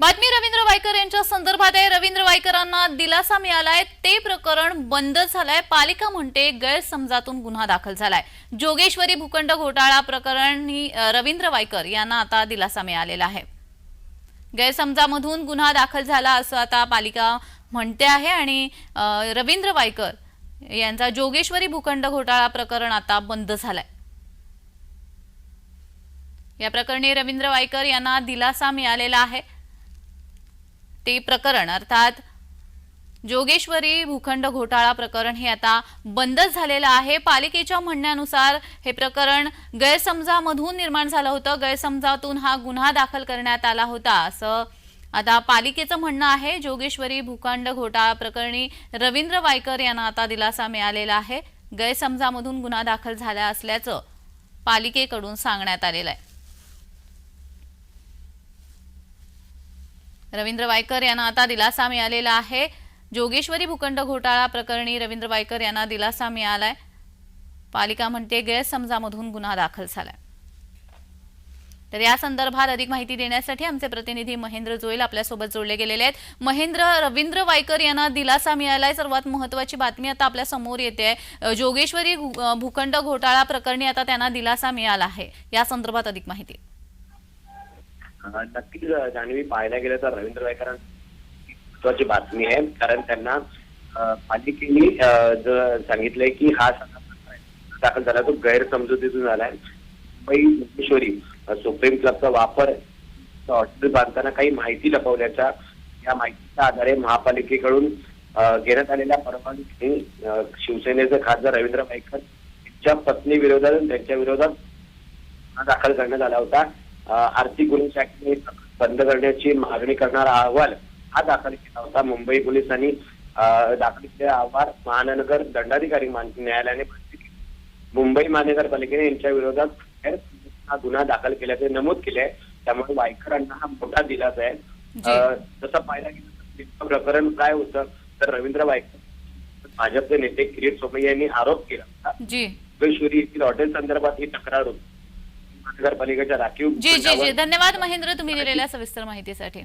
बातमी रवींद्र वायकर यांच्या संदर्भात आहे. रवींद्र वायकरांना दिलासा मिळालाय. ते प्रकरण बंद झालंय. पालिका म्हणते गैरसमजातून गुन्हा दाखल झालाय. जोगेश्वरी भूखंड घोटाळा प्रकरणी रवींद्र वायकर यांना आता दिलासा मिळालेला आहे. गैरसमजामधून गुन्हा दाखल झाला असं आता पालिका म्हणते आहे आणि रवींद्र वायकर यांचा जोगेश्वरी भूखंड घोटाळा प्रकरण आता बंद झालाय. या प्रकरणी रवींद्र वायकर यांना दिलासा मिळालेला आहे. ते प्रकरण अर्थात जोगेश्वरी भूखंड घोटाळा प्रकरण हे आता बंदच झालेलं आहे. पालिकेच्या म्हणण्यानुसार हे प्रकरण गैरसमजामधून निर्माण झालं होतं. गैरसमजातून हा गुन्हा दाखल करण्यात आला होता असं आता पालिकेचं म्हणणं आहे. जोगेश्वरी भूखंड घोटाळा प्रकरणी रवींद्र वायकर यांना आता दिलासा मिळालेला आहे. गैरसमजामधून गुन्हा दाखल झाला असल्याचं पालिकेकडून सांगण्यात आलेलं आहे. रवींद्र वायकर यांना आता दिलासा मिळालेला आहे. जोगेश्वरी भूखंड घोटाळा प्रकरणी रवींद्र वायकर यांना दिलासा मिळालाय. पालिका म्हणते गैरसमजामधून गुन्हा दाखल झालाय. तर या संदर्भात अधिक माहिती देण्यासाठी आमचे प्रतिनिधी महेंद्र जोईल आपल्यासोबत जोडले गेलेले आहेत. महेंद्र रवींद्र वायकर यांना दिलासा मिळालाय. सर्वात महत्वाची बातमी आता आपल्यासमोर येते. जोगेश्वरी भूखंड घोटाळा प्रकरणी आता त्यांना दिलासा मिळाला आहे. या संदर्भात अधिक माहिती. नक्कीच जाणवी पाहायला गेलं तर रवींद्र वायकरांची महत्वाची बातमी आहे. कारण त्यांना पालिकेने सांगितलंय की हा सगळा दाखल झाला तो गैरसमजुतीतून झालाय. मुंबई मुंबेश्वरी सुप्रीम क्लबचा वापर हॉटेल बांधताना काही माहिती लपवल्याच्या या माहितीच्या आधारे महापालिकेकडून घेण्यात आलेल्या परवानगी शिवसेनेचे खासदार रवींद्र वायकर यांच्या पत्नी विरोधात त्यांच्या विरोधात दाखल करण्यात आला होता. आर्थिक गुन्हे शाखेने बंद करण्याची मागणी करणारा अहवाल हा दाखल केला होता. मुंबई पोलिसांनी दाखल केलेला अहवाल महानगर दंडाधिकारी न्यायालयाने. मुंबई महानगरपालिकेने यांच्या विरोधात हा गुन्हा दाखल केल्याचे नमूद केले त्यामुळे वायकरांना हा मोठा दिलासा आहे. जी. अ, तसं पाहायला गेलं प्रकरण काय होतं तर रवींद्र वायकर भाजपचे नेते किरीट सोमय्या यांनी आरोप केला होता. येथील हॉटेल संदर्भात ही तक्रार होती. महानगरपालिकेच्या राखीव जी जी जी. धन्यवाद महेंद्र तुम्ही दिलेल्या सविस्तर माहितीसाठी.